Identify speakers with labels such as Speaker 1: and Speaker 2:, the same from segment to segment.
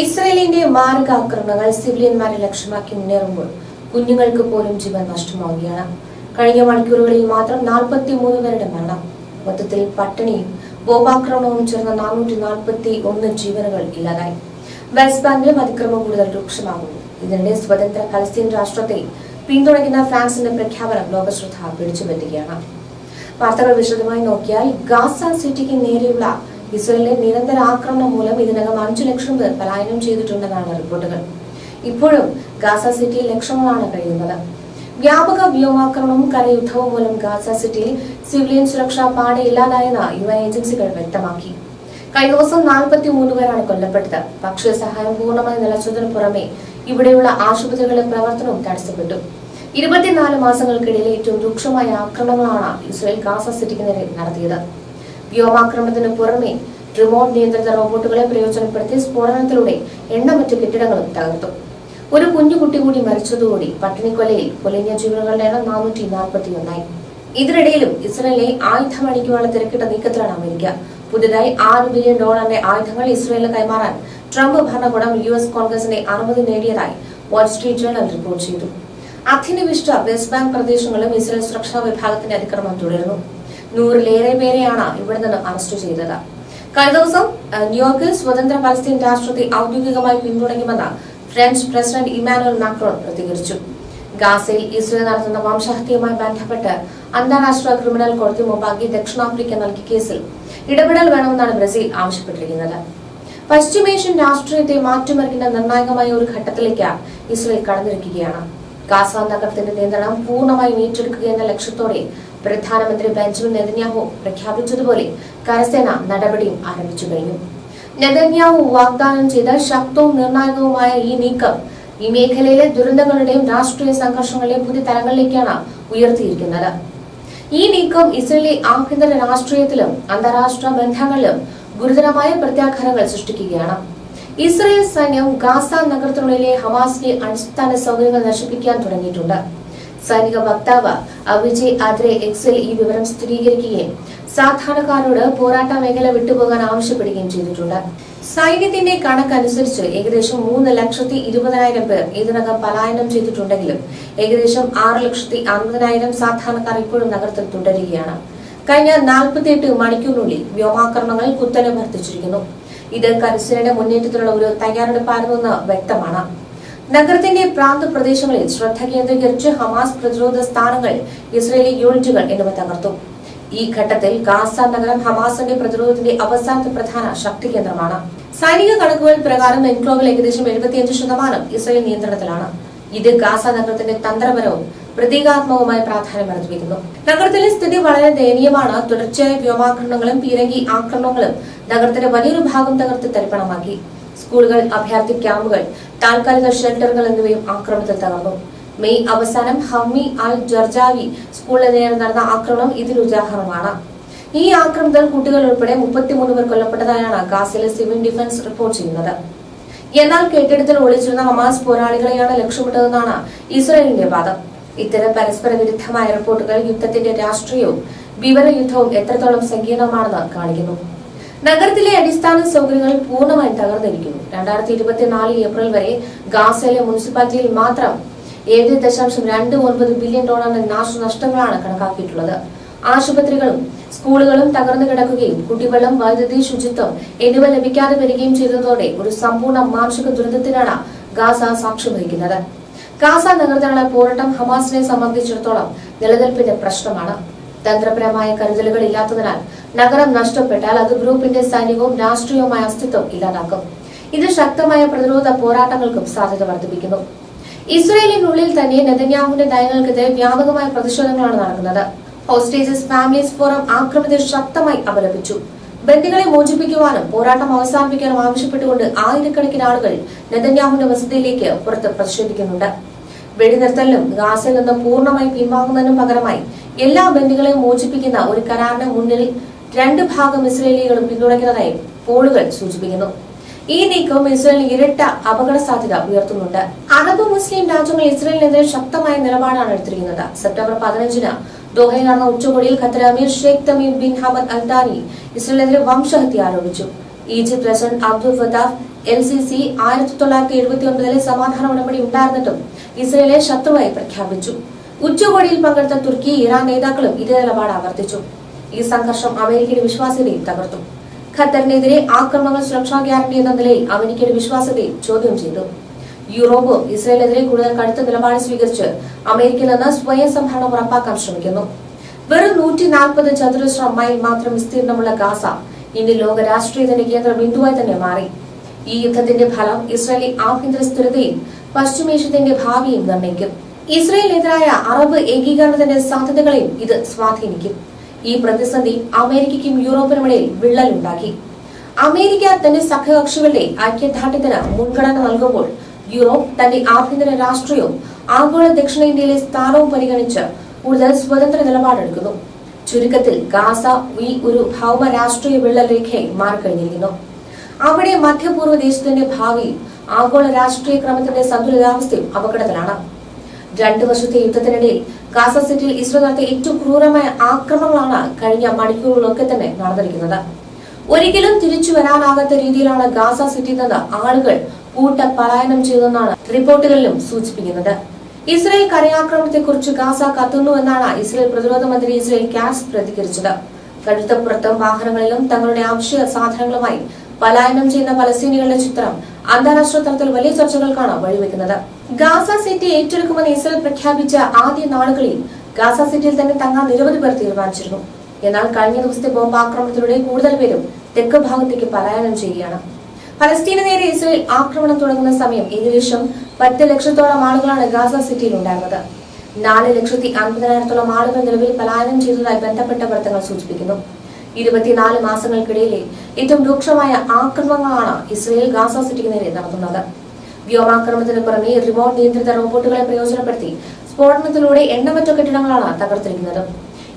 Speaker 1: ഇസ്രയേലിന്റെ മാർഗാക്രമണങ്ങൾ സിവിലിയന്മാരെ ലക്ഷ്യമാക്കി മുന്നേറുമ്പോൾ കുഞ്ഞുങ്ങൾക്ക് പോലും ജീവൻ നഷ്ടമാവുകയാണ്. കഴിഞ്ഞ മണിക്കൂറുകളിൽ മാത്രം നാൽപ്പത്തി മൂന്ന് പേരുടെ മരണം. മൊത്തത്തിൽ പട്ടിണിയും ബോംബാക്രമണവും ചേർന്ന നാനൂറ്റി നാൽപ്പത്തി ഒന്ന് ജീവനുകൾ ഇല്ലാതായി. വെസ്റ്റ് ബാങ്കിലും അതിക്രമം കൂടുതൽ രൂക്ഷമാകുന്നു. ഇതിനിടെ സ്വതന്ത്ര ഫലസ്തീൻ രാഷ്ട്രത്തെ പിന്തുണയ്ക്കുന്ന ഫ്രാൻസിന്റെ പ്രഖ്യാപനം ലോകശ്രദ്ധ പിടിച്ചുപറ്റുകയാണ്. വാർത്തകൾ വിശദമായി നോക്കിയാൽ ഗാസ സിറ്റിക്ക് നേരെയുള്ള ഇസ്രയേലിന്റെ നിരന്തര ആക്രമണം മൂലം ഇതിനകം അഞ്ചു ലക്ഷം പേർ പലായനം ചെയ്തിട്ടുണ്ടെന്നാണ് റിപ്പോർട്ടുകൾ. ഇപ്പോഴും ഗാസ സിറ്റിയിൽ ലക്ഷങ്ങളാണ് കഴിയുന്നത്. വ്യാപക വ്യോമാക്രമണവും കരയുദ്ധവും മൂലം ഗാസ സിറ്റിയിൽ സിവിലിയൻ സുരക്ഷ പാടെ ഇല്ലാതായെന്ന് യു എൻ ഏജൻസികൾ വ്യക്തമാക്കി. കഴിഞ്ഞ ദിവസം നാൽപ്പത്തി മൂന്ന് പേരാണ് കൊല്ലപ്പെട്ടത്. ഭക്ഷ്യ സഹായം പൂർണമായി നിലച്ചതിനു പുറമെ ഇവിടെയുള്ള ആശുപത്രികളുടെ പ്രവർത്തനവും തടസ്സപ്പെട്ടു. ഇരുപത്തിനാല് മാസങ്ങൾക്കിടയിൽ ഏറ്റവും രൂക്ഷമായ ആക്രമണങ്ങളാണ് ഇസ്രയേൽ ഗാസ സിറ്റിക്ക് നേരെ നടത്തിയത്. വ്യോമാക്രമണത്തിന് പുറമെ റിമോട്ട് നിയന്ത്രിത റോബോട്ടുകളെ പ്രയോജനപ്പെടുത്തി സ്ഫോടനത്തിലൂടെ എണ്ണമറ്റ കെട്ടിടങ്ങളും തകർത്തു. ഒരു കുഞ്ഞുകുട്ടി കൂടി മരിച്ചതോടെ പട്ടിണിക്കൊലയിൽ കൊലഞ്ഞ ജീവനുകളുടെ എണ്ണം നാനൂറ്റി നാൽപ്പത്തി ഒന്നായി ഇതിനിടയിലും ഇസ്രയേലിനെ ആയുധം അടിക്കുവാനുള്ള തിരക്കിട്ട നീക്കത്തിലാണ് അമേരിക്ക. പുതുതായി ആറ് ബില്യൺ ഡോളറിന്റെ ആയുധങ്ങൾ ഇസ്രയേലിന് കൈമാറാൻ ട്രംപ് ഭരണകൂടം യു എസ് കോൺഗ്രസിന്റെ അനുമതി നേടിയതായി വാൾസ്ട്രീറ്റ് ജേണൽ റിപ്പോർട്ട് ചെയ്തു. അധിനിവിഷ്ട വെസ്റ്റ് ബാങ്ക് പ്രദേശങ്ങളും ഇസ്രയേൽ സുരക്ഷാ വിഭാഗത്തിന്റെ അതിക്രമം തുടരുന്നു. നൂറിലേറെ പേരെയാണ് ഇവിടെ നിന്ന് അറസ്റ്റ് ചെയ്തത്. കഴിഞ്ഞ ദിവസം ന്യൂയോർക്കിൽ സ്വതന്ത്ര പലസ്തീൻ രാഷ്ട്രത്തെ ഔദ്യോഗികമായി പിന്തുണയ്ക്കുമെന്ന് ഫ്രഞ്ച് പ്രസിഡന്റ് ഇമാനുവൽ മാക്രോൺ പ്രതികരിച്ചു. ഗാസയിൽ ഇസ്രയേൽ നടത്തുന്ന വംശഹത്യയുമായി ബന്ധപ്പെട്ട് അന്താരാഷ്ട്ര ക്രിമിനൽ കോടതി മുമ്പാകെ ദക്ഷിണാഫ്രിക്ക നൽകിയ കേസിൽ ഇടപെടൽ വേണമെന്നാണ് ബ്രസീൽ ആവശ്യപ്പെട്ടിരിക്കുന്നത്. പശ്ചിമേഷ്യൻ രാഷ്ട്രീയത്തെ മാറ്റിമറിക്കുന്ന നിർണായകമായ ഒരു ഘട്ടത്തിലേക്ക് ഇസ്രയേൽ കടന്നിരിക്കുകയാണ്. ഗാസ നഗരത്തിന്റെ നിയന്ത്രണം പൂർണമായി ഏറ്റെടുക്കുക എന്ന ലക്ഷ്യത്തോടെ പ്രധാനമന്ത്രി ബെഞ്ചമിൻ നെതന്യാഹു പ്രഖ്യാപിച്ചതുപോലെ കരസേന നടപടിയും ആരംഭിച്ചു കഴിഞ്ഞു. നെതന്യാഹു വാഗ്ദാനം ചെയ്ത ശക്തവും നിർണായകവുമായ ഈ നീക്കം ഈ മേഖലയിലെ ദുരന്തങ്ങളുടെയും രാഷ്ട്രീയ സംഘർഷങ്ങളുടെയും പുതിയ തലങ്ങളിലേക്കാണ് ഉയർത്തിയിരിക്കുന്നത്. ഈ നീക്കം ഇസ്രയേലി ആഭ്യന്തര രാഷ്ട്രീയത്തിലും അന്താരാഷ്ട്ര ബന്ധങ്ങളിലും ഗുരുതരമായ പ്രത്യാഘാതങ്ങൾ സൃഷ്ടിക്കുകയാണ്. ഇസ്രയേൽ സൈന്യം ഗാസ നഗരത്തിനുള്ളിലെ ഹമാസിന്റെ അടിസ്ഥാന സൗകര്യങ്ങൾ നശിപ്പിക്കാൻ തുടങ്ങിയിട്ടുണ്ട്. സൈനിക വക്താവ് അഭിജി ആദ്രെ എക്സിൽ ഈ വിവരം സ്ഥിരീകരിക്കുകയും സാധാരണക്കാരോട് പോരാട്ട മേഖല വിട്ടുപോകാൻ ആവശ്യപ്പെടുകയും ചെയ്തിട്ടുണ്ട്. സൈന്യത്തിന്റെ കണക്കനുസരിച്ച് ഏകദേശം മൂന്ന് ലക്ഷത്തി ഇരുപതിനായിരം പേർ ഇതിനകം പലായനം ചെയ്തിട്ടുണ്ടെങ്കിലും ഏകദേശം ആറ് ലക്ഷത്തി അറുപതിനായിരം സാധാരണക്കാർ ഇപ്പോഴും നഗരത്തിൽ തുടരുകയാണ്. കഴിഞ്ഞ നാൽപ്പത്തിയെട്ട് മണിക്കൂറിനുള്ളിൽ വ്യോമാക്രമണങ്ങൾ കുത്തനെ വർദ്ധിച്ചിരിക്കുന്നു. ഇത് കരസേനയുടെ മുന്നേറ്റത്തിലുള്ള ഒരു തയ്യാറെടുപ്പായിരുന്നെന്ന് വ്യക്തമാണ്. നഗരത്തിന്റെ പ്രാന്ത പ്രദേശങ്ങളിൽ ശ്രദ്ധ കേന്ദ്രീകരിച്ച് ഹമാസ് പ്രതിരോധ സ്ഥാനങ്ങൾ ഇസ്രയേലി യൂണിറ്റുകൾ എന്നിവ തകർത്തു. ഈ ഘട്ടത്തിൽ ഗാസ നഗരം ഹമാസിന്റെ പ്രതിരോധത്തിന്റെ അവസാനത്തെ പ്രധാന ശക്തി കേന്ദ്രമാണ്. സൈനിക കണക്കുകൾ പ്രകാരം എൻക്ലോവിൽ ഏകദേശം എഴുപത്തിയഞ്ച് ശതമാനം ഇസ്രയേൽ നിയന്ത്രണത്തിലാണ്. ഇത് ഗാസ നഗരത്തിന്റെ തന്ത്രപരവും പ്രതീകാത്മകവുമായ പ്രാധാന്യം വർദ്ധിപ്പിക്കുന്നു നഗരത്തിലെ സ്ഥിതി വളരെ ദയനീയമാണ്. തുടർച്ചയായ വ്യോമാക്രമണങ്ങളും പീരങ്കി ആക്രമണങ്ങളും നഗരത്തിന്റെ വലിയൊരു ഭാഗം തകർത്ത് തരിപ്പണമാക്കി. സ്കൂളുകൾ അഭയാർത്ഥി ക്യാമ്പുകൾ താൽക്കാലിക ഷെൽട്ടറുകൾ എന്നിവയും ആക്രമണത്തിൽ തകർന്നു. മെയ് അവസാനം ഹമ്മി അൽ ജർജാവി സ്കൂളിന് നേരെ നടന്ന ആക്രമണം ഇതിന് ഉദാഹരണമാണ്. ഈ ആക്രമണത്തിൽ കുട്ടികൾ ഉൾപ്പെടെ മുപ്പത്തിമൂന്ന് പേർ കൊല്ലപ്പെട്ടതായാണ് ഗാസിലെ സിവിൽ ഡിഫൻസ് റിപ്പോർട്ട് ചെയ്യുന്നത്. എന്നാൽ കെട്ടിടത്തിൽ ഒളിച്ചിരുന്ന ഹമാസ് പോരാളികളെയാണ് ലക്ഷ്യമിട്ടതെന്നാണ് ഇസ്രായേലിന്റെ വാദം. ഇത്തരം പരസ്പര വിരുദ്ധമായ റിപ്പോർട്ടുകൾ യുദ്ധത്തിന്റെ രാഷ്ട്രീയവും വിവര യുദ്ധവും എത്രത്തോളം സങ്കീർണമാണെന്ന് കാണിക്കുന്നു. നഗരത്തിലെ അടിസ്ഥാന സൗകര്യങ്ങൾ പൂർണമായി തകർന്നിരിക്കുന്നു. രണ്ടായിരത്തി ഇരുപത്തിനാല് ഏപ്രിൽ വരെ ഗാസയിലെ മുനിസിപ്പാലിറ്റിയിൽ മാത്രം ഏഴ് ദശാംശം രണ്ട് ഒൻപത് ബില്യൺ ഡോളറിന്റെ നാശനഷ്ടങ്ങളാണ് കണക്കാക്കിയിട്ടുള്ളത്. ആശുപത്രികളും സ്കൂളുകളും തകർന്നു കിടക്കുകയും കുടിവെള്ളം വൈദ്യുതി ശുചിത്വം എന്നിവ ലഭിക്കാതെ വരികയും ചെയ്തതോടെ ഒരു സമ്പൂർണ മാനുഷിക ദുരന്തത്തിനാണ് ഗാസ സാക്ഷ്യം വഹിക്കുന്നത്. ഗാസ നഗരത്തിലുള്ള പോരാട്ടം ഹമാസിനെ സംബന്ധിച്ചിടത്തോളം നിലനിൽപ്പിന്റെ പ്രശ്നമാണ്. തന്ത്രപരമായ കരുതലുകൾ ഇല്ലാത്തതിനാൽ നഗരം നഷ്ടപ്പെട്ടാൽ അത് ഗ്രൂപ്പിന്റെ സൈനികവും രാഷ്ട്രീയവുമായ അസ്തിത്വം ഇല്ലാതാക്കും. ഇത് ശക്തമായ പ്രതിരോധ പോരാട്ടങ്ങൾക്കും സാധ്യത വർദ്ധിപ്പിക്കുന്നു. ഇസ്രയേലിനുള്ളിൽ തന്നെ നെതന്യാഹുവിന്റെ നയങ്ങൾക്കെതിരെ വ്യാപകമായ പ്രതിഷേധങ്ങളാണ് നടക്കുന്നത്. ഹോസ്റ്റേജസ് ഫാമിലീസ് ഫോറം ആക്രമണത്തെ ശക്തമായി അപലപിച്ചു. ബന്ദികളെ മോചിപ്പിക്കുവാനും പോരാട്ടം അവസാനിപ്പിക്കാനും ആവശ്യപ്പെട്ടുകൊണ്ട് ആയിരക്കണക്കിന് ആളുകൾ നെതന്യാഹുവിന്റെ വസതിയിലേക്ക് പുറത്ത് പ്രതിഷേധിക്കുന്നുണ്ട്. വെടിനിർത്തലിനും ഗാസയിൽ നിന്ന് പൂർണമായി പിൻവാങ്ങുന്നതിനും പകരമായി എല്ലാ ബന്ധുക്കളെയും മോചിപ്പിക്കുന്ന ഒരു കരാറിന് മുന്നിൽ രണ്ട് ഭാഗം ഇസ്രയേലികളും പിന്തുണയ്ക്കുന്നതായി പോളുകൾ സൂചിപ്പിക്കുന്നു. ഈ നീക്കം ഇസ്രയേലിന് ഇരട്ട അപകട സാധ്യത ഉയർത്തുന്നുണ്ട്. അറബ് മുസ്ലിം രാജ്യങ്ങൾ ഇസ്രയേലിനെതിരെ ശക്തമായ നിലപാടാണ് എടുത്തിരിക്കുന്നത്. സെപ്റ്റംബർ പതിനഞ്ചിന് ദോഹയിൽ നടന്ന ഉച്ചകോടിയിൽ ഖത്തർ അമീർ Sheikh Tamim bin Hamad al Thani ഇസ്രയേലിനെതിരെ വംശഹത്യ ആരോപിച്ചു. Egypt president Abdul Fattah el Sisi ആയിരത്തി തൊള്ളായിരത്തി എഴുപത്തി ഒൻപതിലെ സമാധാന ഉടമ്പടി ഉണ്ടായിരുന്നിട്ടും ഇസ്രയേലെ ശത്രുവായി പ്രഖ്യാപിച്ചു. ഉച്ചകോടിയിൽ പങ്കെടുത്ത തുർക്കി ഇറാൻ നേതാക്കളും ഇതേ നിലപാട് ആവർത്തിച്ചു. ഈ സംഘർഷം അമേരിക്കയുടെ വിശ്വാസ്യതയും തകർത്തു. ഖത്തറിനെതിരെ ആക്രമണങ്ങൾ സുരക്ഷാ ഗ്യാരണ്ടി എന്ന നിലയിൽ അമേരിക്കയുടെ വിശ്വാസ്യതയെ ചോദ്യം ചെയ്തു. യൂറോപ്പ് ഇസ്രയേലിനെതിരെ കൂടുതൽ കടുത്ത നിലപാട് സ്വീകരിച്ച് അമേരിക്കയിൽ നിന്ന് സ്വയം സംഭരണം ഉറപ്പാക്കാൻ ശ്രമിക്കുന്നു. വെറും നൂറ്റി നാൽപ്പത് ചതുരശ്ര മൈൽ മാത്രം വിസ്തീർണമുള്ള ഗാസ ഇന്ന് ലോക രാഷ്ട്രീയത്തിന്റെ കേന്ദ്ര ബിന്ദുവായി തന്നെ മാറി. ഈ യുദ്ധത്തിന്റെ ഫലം ഇസ്രായേലി ആഭ്യന്തര സ്ഥിരതയും പശ്ചിമേഷ്യത്തിന്റെ ഭാവിയും നിർണയിക്കും. ഇസ്രയേലിനെതിരായ അറബ് ഏകീകരണത്തിന്റെ സാധ്യതകളെയും ഇത് സ്വാധീനിക്കും. ഈ പ്രതിസന്ധി അമേരിക്കയ്ക്കും യൂറോപ്പിനുമിടയിൽ വിള്ളലുണ്ടാക്കി. അമേരിക്ക തന്റെ സഖ്യകക്ഷികളുടെ ഐക്യദാർഢ്യത്തിന് മുൻഗണന നൽകുമ്പോൾ യൂറോപ്പ് തന്റെ ആഭ്യന്തര രാഷ്ട്രീയവും ആഗോള ദക്ഷിണേന്ത്യയിലെ സ്ഥാനവും പരിഗണിച്ച് കൂടുതൽ സ്വതന്ത്ര നിലപാടെടുക്കുന്നു. ചുരുക്കത്തിൽ ഗാസ ഈ ഒരു ഭൗമ രാഷ്ട്രീയ വിള്ളൽ രേഖയായി മാറിക്കഴിഞ്ഞിരിക്കുന്നു. അവിടെ മധ്യപൂർവ ദേശത്തിന്റെ ഭാവി ആഗോള രാഷ്ട്രീയ ക്രമത്തിന്റെ സന്തുലിതാവസ്ഥയും അപകടത്തിലാണ്. രണ്ടു വർഷത്തെ യുദ്ധത്തിനിടയിൽ ഗാസ സിറ്റിയിൽ ഇസ്രോ നടത്തിയ ഏറ്റവും ക്രൂരമായ ആക്രമണങ്ങളാണ് കഴിഞ്ഞ മണിക്കൂറുകളൊക്കെ തന്നെ നടന്നിരിക്കുന്നത്. ഒരിക്കലും തിരിച്ചു വരാനാകാത്ത രീതിയിലാണ് ഗാസ സിറ്റിയിൽ നിന്ന് ആളുകൾ കൂട്ട പലായനം ചെയ്തെന്നാണ് റിപ്പോർട്ടുകളിലും സൂചിപ്പിക്കുന്നത്. ഇസ്രയേൽ കരയാക്രമണത്തെക്കുറിച്ച് ഗാസ കത്തുന്നു എന്നാണ് ഇസ്രയേൽ പ്രതിരോധ മന്ത്രി ഇസ്രയേൽ കാസ് പ്രതികരിച്ചത്. കഴുത്തപ്പുറത്തും വാഹനങ്ങളിലും തങ്ങളുടെ ആവശ്യ സാധനങ്ങളുമായി പലായനം ചെയ്യുന്ന പലസ്തീനികളുടെ ചിത്രം അന്താരാഷ്ട്ര തലത്തിൽ വലിയ ചർച്ചകൾക്കാണ് വഴിവെക്കുന്നത്. ഗാസ സിറ്റി ഏറ്റെടുക്കുമെന്ന് ഇസ്രയേൽ പ്രഖ്യാപിച്ച ആദ്യ നാളുകളിൽ ഗാസ സിറ്റിയിൽ തന്നെ തങ്ങാൻ നിരവധി പേർ തീരുമാനിച്ചിരുന്നു. എന്നാൽ കഴിഞ്ഞ ദിവസത്തെ ബോംബാക്രമണത്തിലൂടെ കൂടുതൽ പേരും തെക്ക് ഭാഗത്തേക്ക് പലായനം ചെയ്യുകയാണ്. പലസ്തീന് നേരെ ഇസ്രയേൽ ആക്രമണം തുടങ്ങുന്ന സമയം ഏകദേശം പത്ത് ലക്ഷത്തോളം ആളുകളാണ് ഗാസ സിറ്റിയിൽ ഉണ്ടായിരുന്നത്. നാല് ലക്ഷത്തി അൻപതിനായിരത്തോളം ആളുകൾ നിലവിൽ പലായനം ചെയ്തതായി ബന്ധപ്പെട്ട വൃത്തങ്ങൾ സൂചിപ്പിക്കുന്നു. ഇരുപത്തിനാല് മാസങ്ങൾക്കിടയിലെ ഏറ്റവും രൂക്ഷമായ ആക്രമണങ്ങളാണ് ഇസ്രയേൽ ഗാസ സിറ്റിക്ക് നേരെ നടത്തുന്നത്. വ്യോമാക്രമണത്തിന് പുറമെ റിമോട്ട് നിയന്ത്രിത റോബോട്ടുകളെ പ്രയോജനപ്പെടുത്തി സ്ഫോടനത്തിലൂടെ എണ്ണമറ്റ കെട്ടിടങ്ങളാണ് തകർത്തിരിക്കുന്നത്.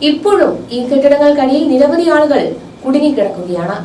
Speaker 1: ഇപ്പോഴും ഈ കെട്ടിടങ്ങൾക്കടിയിൽ നിരവധി ആളുകൾ കുടുങ്ങിക്കിടക്കുകയാണ്.